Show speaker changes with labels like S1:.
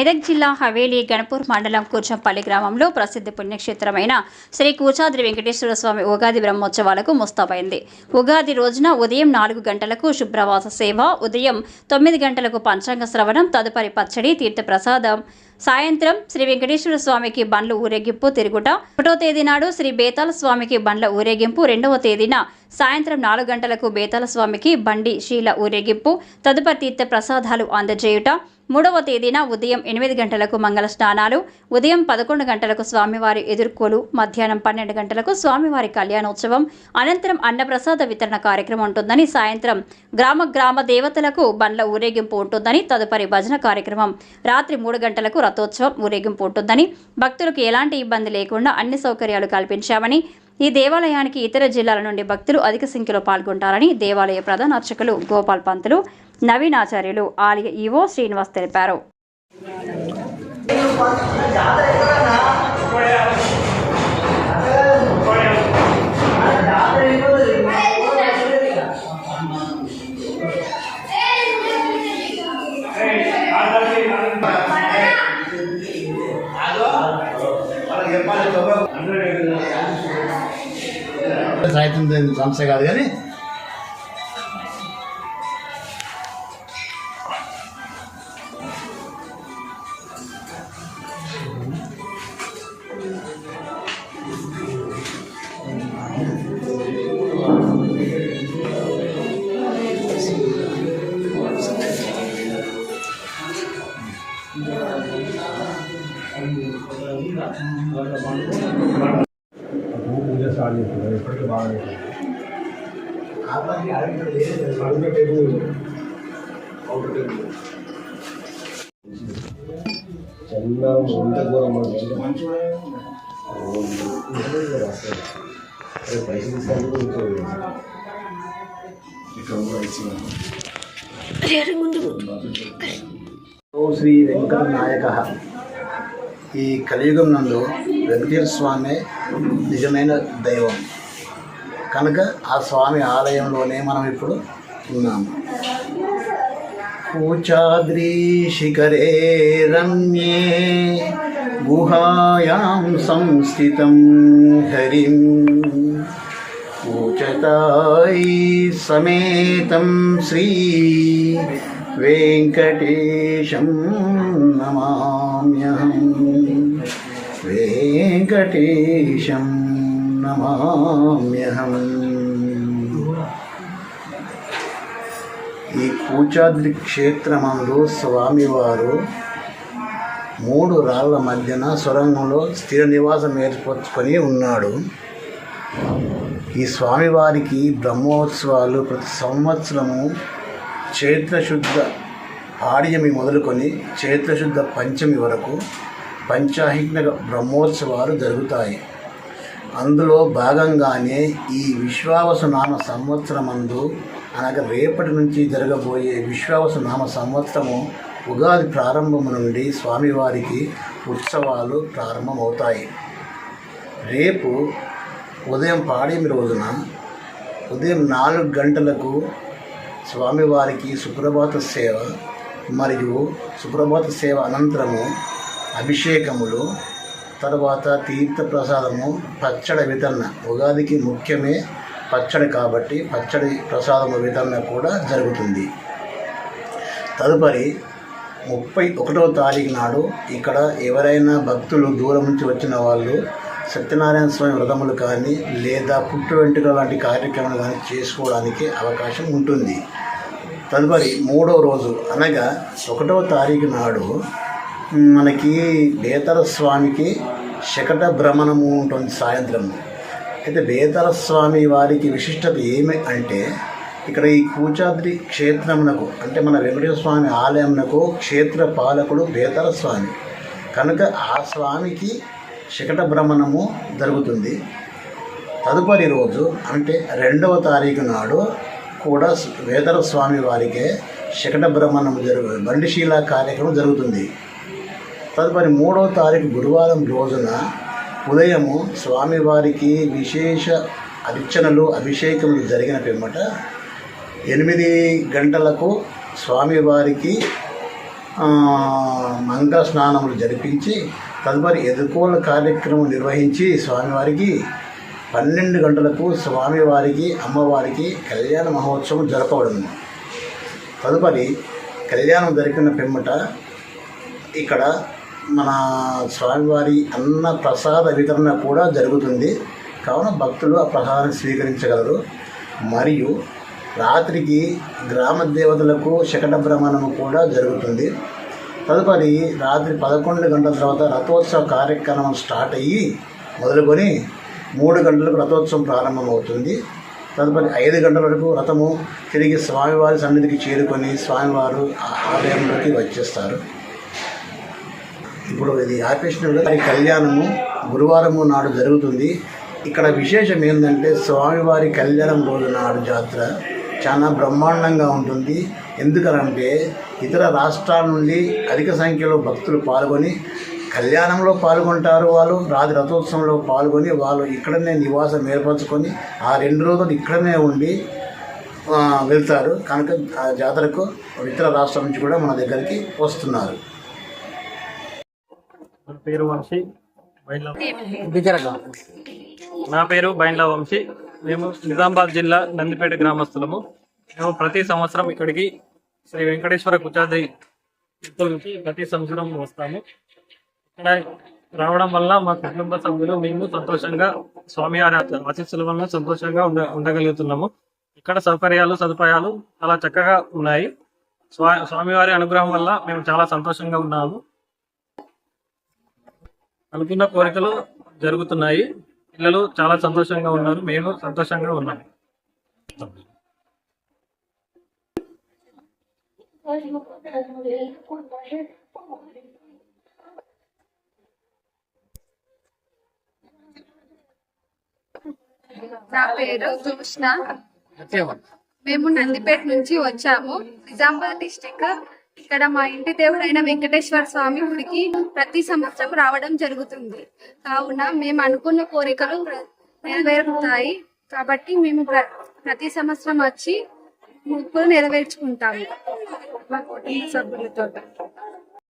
S1: మెదక్ జిల్లా హవేలీ గణపూర్ మండలం కూర్చంపల్లి గ్రామంలో ప్రసిద్ధ పుణ్యక్షేత్రమైన శ్రీ కూచాద్రి వెంకటేశ్వర స్వామి ఉగాది బ్రహ్మోత్సవాలకు ముస్తాబైంది. ఉగాది రోజున ఉదయం నాలుగు గంటలకు శుభ్రవాస సేవ ఉదయం తొమ్మిది గంటలకు పంచాంగ శ్రవణం తదుపరి పచ్చడి తీర్థప్రసాదం. సాయంత్రం శ్రీ వెంకటేశ్వర స్వామికి బండ్లు ఊరేగింపు తిరుగుట. ఒకటో తేదీ నాడు శ్రీ బేతాల స్వామికి బండ్ల ఊరేగింపు. రెండవ తేదీన సాయంత్రం నాలుగు గంటలకు బేతాల స్వామికి బండి శీల ఊరేగింపు. తదుపరి తీర్థ ప్రసాదాలు అందజేయుట. మూడవ తేదీన ఉదయం ఎనిమిది గంటలకు మంగళ స్నానాలు ఉదయం పదకొండు గంటలకు స్వామివారి ఎదుర్కోలు మధ్యాహ్నం పన్నెండు గంటలకు స్వామివారి కళ్యాణోత్సవం అనంతరం అన్నప్రసాద వితరణ కార్యక్రమం ఉంటుందని సాయంత్రం గ్రామ గ్రామ దేవతలకు బండ్ల ఊరేగింపు ఉంటుందని తదుపరి భజన కార్యక్రమం రాత్రి మూడు గంటలకు రథోత్సవం ఊరేగింపు ఉంటుందని భక్తులకు ఎలాంటి ఇబ్బంది లేకుండా అన్ని సౌకర్యాలు కల్పించామని ఈ దేవాలయానికి ఇతర జిల్లాల నుండి భక్తులు అధిక సంఖ్యలో పాల్గొంటారని దేవాలయ ప్రధాన అర్చకులు గోపాల్ పంతులు నవీన్ ఆచార్యులు ఆలయ ఈవో శ్రీనివాస్ తెలిపారు.
S2: సాహిత్యం దేని సమస్య కాదు కానీ
S3: పూజ స్టార్ట్ చేస్తున్నారు ఇప్పటికీ బాగా చిన్న ఉంట దూరం పైసలు ఇస్తాను
S2: ఓ శ్రీ వెంకట నాయక ఈ కలియుగం నందు వెంకటేశ్వర స్వామి నిజమైన దైవం. కనుక ఆ స్వామి ఆలయంలోనే మనం ఇప్పుడు ఉన్నాము. కూచాద్రి శిఖరే రమ్యే గుహాయాం సంస్థితం హరిం. కూచతాయి సమేతం శ్రీ వెంకటేశం నమామ్యహం వెంకటేశం నమామ్యహం ఈ కూచాద్రి క్షేత్రమందు స్వామివారు మూడు రాళ్ళ మధ్యన సొరంగంలో స్థిర నివాసం ఏర్పరచుకొని ఉన్నాడు. ఈ స్వామివారికి బ్రహ్మోత్సవాలు ప్రతి సంవత్సరము చైత్రశుద్ధ ఆడియమి మొదలుకొని చైత్రశుద్ధ పంచమి వరకు పంచాహిజ్ఞ బ్రహ్మోత్సవాలు జరుగుతాయి. అందులో భాగంగానే ఈ విశ్వావసు నామ సంవత్సరమందు అనగా రేపటి నుంచి జరగబోయే విశ్వావసు నామ సంవత్సరము ఉగాది ప్రారంభం నుండి స్వామివారికి ఉత్సవాలు ప్రారంభమవుతాయి. రేపు ఉదయం పాడేమి రోజున ఉదయం నాలుగు గంటలకు స్వామివారికి సుప్రభాత సేవ మరియు సుప్రభాత సేవ అనంతరము అభిషేకములు తర్వాత తీర్థప్రసాదము పచ్చడి వితరణ. ఉగాదికి ముఖ్యమే పచ్చడి కాబట్టి పచ్చడి ప్రసాదము వితరణ కూడా జరుగుతుంది. తదుపరి ముప్పై ఒకటవ తారీఖు నాడు ఇక్కడ ఎవరైనా భక్తులు దూరం నుంచి వచ్చిన వాళ్ళు సత్యనారాయణ స్వామి వ్రతములు కానీ లేదా పుట్టు వెంట్రుక లాంటి కార్యక్రమాలు కానీ చేసుకోవడానికి అవకాశం ఉంటుంది. తదుపరి మూడవ రోజు అనగా ఒకటవ తారీఖు నాడు మనకి బేతర స్వామికి శకట భ్రమణము ఉంటుంది సాయంత్రం. అయితే బేతర స్వామి వారికి విశిష్టత ఏమి అంటే ఇక్కడ ఈ కూచాద్రి క్షేత్రమునకు అంటే మన వెంకటేశ్వర స్వామి ఆలయమునకు క్షేత్ర పాలకుడు బేతర స్వామి. కనుక ఆ స్వామికి శకట భ్రమణము జరుగుతుంది. తదుపరి రోజు అంటే రెండవ తారీఖు నాడు కూడా వేదర స్వామి వారికే శకట భ్రమణం జరుగు బండిశీల కార్యక్రమం జరుగుతుంది. తదుపరి మూడవ తారీఖు గురువారం రోజున ఉదయము స్వామివారికి విశేష అర్చనలు అభిషేకములు జరిగిన పిమ్మట ఎనిమిది గంటలకు స్వామివారికి మంగళ స్నానములు జరిపించి తదుపరి ఎదుకోల కార్యక్రమం నిర్వహించి స్వామివారికి పన్నెండు గంటలకు స్వామివారికి అమ్మవారికి కళ్యాణ మహోత్సవం జరపబడింది తదుపరి కళ్యాణం జరిపిన పిమ్మట ఇక్కడ మన స్వామివారి అన్న ప్రసాద వితరణ కూడా జరుగుతుంది. కావున భక్తులు ఆ ప్రసాదాన్ని స్వీకరించగలరు. మరియు రాత్రికి గ్రామ దేవతలకు శకట భ్రమణము కూడా జరుగుతుంది. తదుపరి రాత్రి పదకొండు గంటల తర్వాత రథోత్సవ కార్యక్రమం స్టార్ట్ అయ్యి మొదలుకొని మూడు గంటలకు రథోత్సవం ప్రారంభమవుతుంది. తదుపరి ఐదు గంటల వరకు రథము తిరిగి స్వామివారి సన్నిధికి చేరుకొని స్వామివారు ఆ ఆలయంలోకి వచ్చేస్తారు. ఇప్పుడు ఇది ఆపేషనల్గా ఈ కళ్యాణము గురువారము నాడు జరుగుతుంది. ఇక్కడ విశేషం ఏంటంటే స్వామివారి కళ్యాణం రోజు నాడు జాతర. చాలా బ్రహ్మాండంగా ఉంటుంది. ఎందుకనంటే ఇతర రాష్ట్రాల నుండి అధిక సంఖ్యలో భక్తులు పాల్గొని కళ్యాణంలో పాల్గొంటారు వాళ్ళు రాత్రి రథోత్సవంలో పాల్గొని వాళ్ళు ఇక్కడనే నివాసం ఏర్పరచుకొని ఆ రెండు రోజులు ఇక్కడనే ఉండి ఆ, వెళ్తారు. కనుక ఆ జాతరకు ఇతర రాష్ట్రాల నుంచి కూడా మన దగ్గరికి వస్తున్నారు.
S4: పేరు వంశీ నా పేరు బైండ్ల వంశీ. మేము నిజామాబాద్ జిల్లా నందిపేట గ్రామస్తులము మేము ప్రతి సంవత్సరం ఇక్కడికి శ్రీ వెంకటేశ్వర కుచాద్రి నుంచి ప్రతి సంవత్సరం వస్తాము. ఇక్కడ రావడం వల్ల మా కుటుంబ సభ్యులు మేము సంతోషంగా స్వామివారి ఆశీస్సుల వల్ల సంతోషంగా ఉండ ఉండగలుగుతున్నాము. ఇక్కడ సౌకర్యాలు సదుపాయాలు చాలా చక్కగా ఉన్నాయి. స్వా స్వామివారి అనుగ్రహం వల్ల మేము చాలా సంతోషంగా ఉన్నాము. అనుకున్న కోరికలు జరుగుతున్నాయి. పిల్లలు చాలా సంతోషంగా ఉన్నారు. మేము సంతోషంగా ఉన్నాము
S5: నా పేరు జోష్న మేము నందిపేట నుంచి వచ్చాము. నిజామాబాద్ డిస్టిక్ ఇక్కడ మా ఇంటి దేవుడైన వెంకటేశ్వర స్వామి గుడికి ప్రతి సంవత్సరం రావడం జరుగుతుంది. కావున మేము అనుకున్న కోరికలు నెరవేరుతాయి. కాబట్టి మేము ప్ర- ప్రతి సంవత్సరం వచ్చి ముగ్గురు నెరవేర్చుకుంటాము. మా కుటుంబ సభ్యులతో